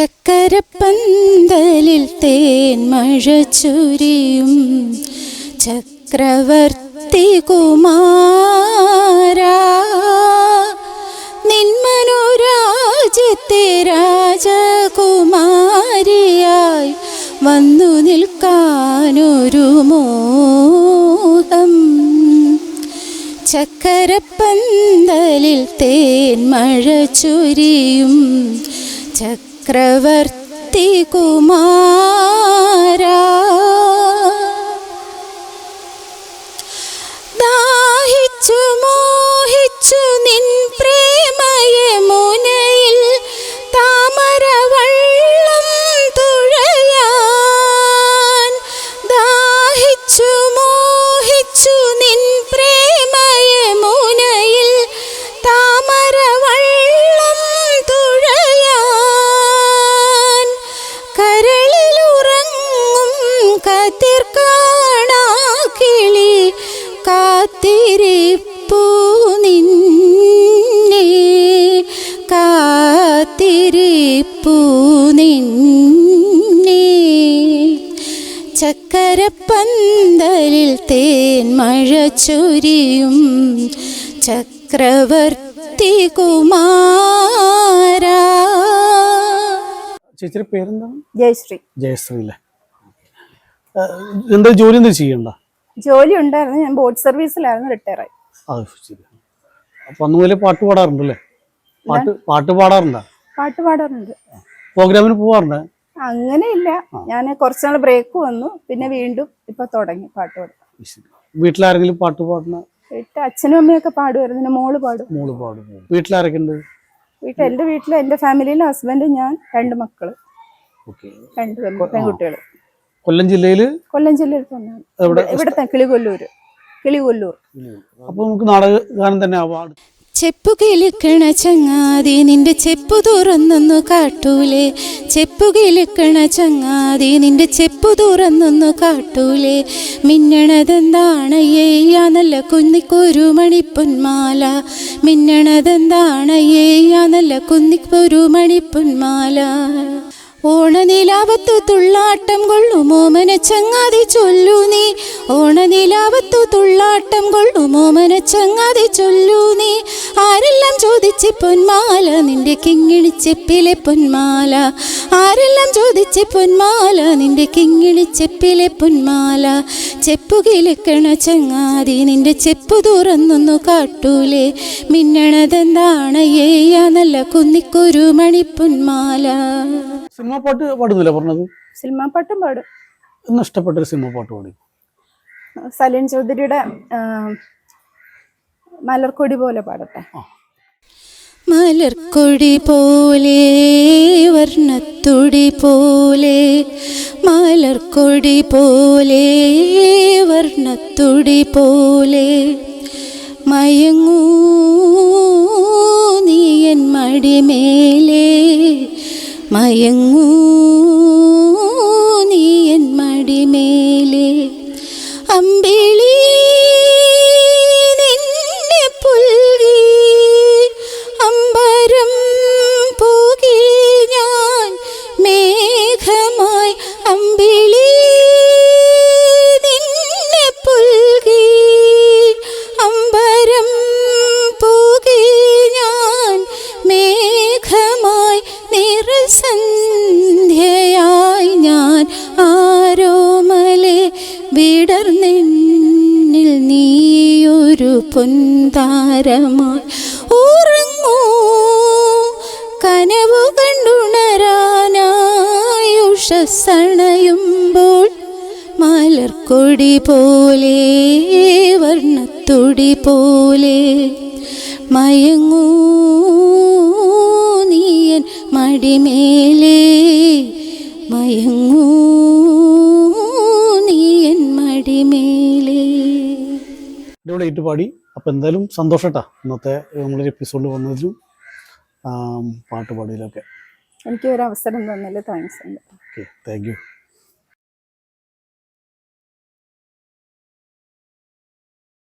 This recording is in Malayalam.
ചക്കരപ്പന്തലിൽ തേൻ മഴ ചുരിയും ചക്രവർത്തി കുമാര. നിന്മനുരാജ്യത്തെ രാജകുമാരിയായി വന്നു നിൽക്കാനൊരു മോഹം. ചക്കരപ്പന്തലിൽ തേൻ മഴ ചുരിയും ചക്രവർത്തി കുമാര. ദാഹിച്ചു മോഹിച്ചു കാത്തിരിപ്പൂ നിന്നെ. കാത്തിരിപ്പൂ നിന്നെ. ചക്കരപ്പന്തലിൽ തേൻ മഴ ചൊരിയും. ചക്രവർത്തി കുമാര. ചേച്ചിയുടെ പേരെന്താണ്? ജയശ്രീ. ജയശ്രീ അല്ലേ? എന്താ ജോലി എന്താ ചെയ്യണ്ട? ജോലി ഉണ്ടായിരുന്നു. ഞാൻ ബോട്ട് സർവീസിലായിരുന്നു റിട്ടയർ ആയി. അത് അപ്പൊ അന്ന് മുതലേ പാട്ട് പാടാറുണ്ടല്ലേ? പാട്ട് പാട്ട് പാടാറുണ്ടോ? പാട്ട് പാടാറുണ്ട്. പ്രോഗ്രാമിന് പോവാറുണ്ട്? അങ്ങനെയില്ല. ഞാൻ കുറച്ചുനാൾ ബ്രേക്ക് വന്നു. പിന്നെ വീണ്ടും ഇപ്പൊ തുടങ്ങി പാട്ട് പാടും. വീട്ടിലാരെങ്കിലും പാട്ട് പാടുന്ന? വീട്ടിൽ അച്ഛനും അമ്മയൊക്കെ പാടുമായിരുന്നു പിന്നെ മോൾ പാടും. മോൾ പാടും. വീട്ടിലാരൊക്കെ ഉണ്ട് വീട്ടിൽ എന്റെ വീട്ടിൽ എന്റെ ഫാമിലിയിൽ ഹസ്ബൻഡ് ഞാൻ രണ്ട് മക്കൾ. രണ്ട് പെൺകുട്ടികൾ. കൊല്ലം ജില്ലയിൽ കൊല്ലം ജില്ലയിൽ? ഇവിടുത്തെ കിളികൊല്ലൂർ കിളികൊല്ലൂർ. അപ്പൊ നമുക്ക് നാടകഗാനം തന്നെ ആവാം. ചെപ്പു കിളിക്കണ ചങ്ങാതി നിന്റെ ചെപ്പു തുറന്നൊന്നു കാട്ടൂലേ. ചെപ്പു കിളിക്കണ ചങ്ങാതി നിന്റെ ചെപ്പു തുറന്നൊന്നു കാട്ടൂലേ. മിന്നണതെന്താണയ്യേയാ നല്ല കുന്നിക്കൊരു മണിപ്പൊന്മാല മിന്നണതെന്താണയ്യേയാ നല്ല കുന്നിക്കൊരു മണിപ്പൊന്മാല ഓണനിലാവത്തു തുള്ളാട്ടം കൊള്ളുമോമന ചങ്ങാതി ചൊല്ലു നീ? ഓണനിലാവത്തു തുള്ളാട്ടം കൊള്ളുമോമന ചങ്ങാതി ചൊല്ലു നീ? ആരെല്ലാം ചോദിച്ച് പൊന്മാല നിന്റെ കിങ്ങിണിച്ചെപ്പിലെ പൊന്മാല? ആരെല്ലാം ചോദിച്ച് പൊന്മാല നിന്റെ കിങ്ങിണി ചെപ്പിലെ പൊന്മാല? ചെപ്പു കിളിക്കണ ചങ്ങാതി നിന്റെ ചെപ്പു തുറന്നൊന്നു കാട്ടൂലേ? മിന്നണതെന്താണ് ഏയ നല്ല കുന്നിക്കൊരു മണിപ്പൊന്മാല സിനിമ പാട്ട് പാടുന്നില്ല പറഞ്ഞത്? സിനിമാ പാട്ടും പാടും. ഇന്ന് ഇഷ്ടപ്പെട്ട ഒരു സിനിമ പാട്ട് പാടി. സലീൻ ചൗധരിയുടെ മലർക്കൊടി പോലെ പാടട്ടെ. മലർക്കൊടി പോലെ വർണത്തുടി പോലെ മലർക്കൊടി പോലെ വർണത്തുടി പോലെ. മയങ്ങൂ നീയൻ മടിമേലേ മയങ്ങൂ. നിറസന്ധ്യയായി ഞാൻ ആരോമലെ വിടർന്നിൽ നീയൊരു പൊന്താരമായി ഉറങ്ങൂ. കനവു കണ്ടുണരാനായുഷണയുമ്പോൾ മലർക്കൊടി പോലെ വർണത്തൊടി പോലെ മയങ്ങൂ. മടിമേലേ മയങ്ങൂ നീയൻ മടിമേലേ. ഇട്ട് പാടി അപ്പൊ എന്തായാലും സന്തോഷട്ടാ ഇന്നത്തെ നമ്മളൊരു എപ്പിസോഡ് വന്നതിലും പാട്ട് പാടിയതിലൊക്കെ എനിക്ക് ഒരു അവസരം തന്നല്ലേ താങ്ക്സ് ഉണ്ട്. Okay thank you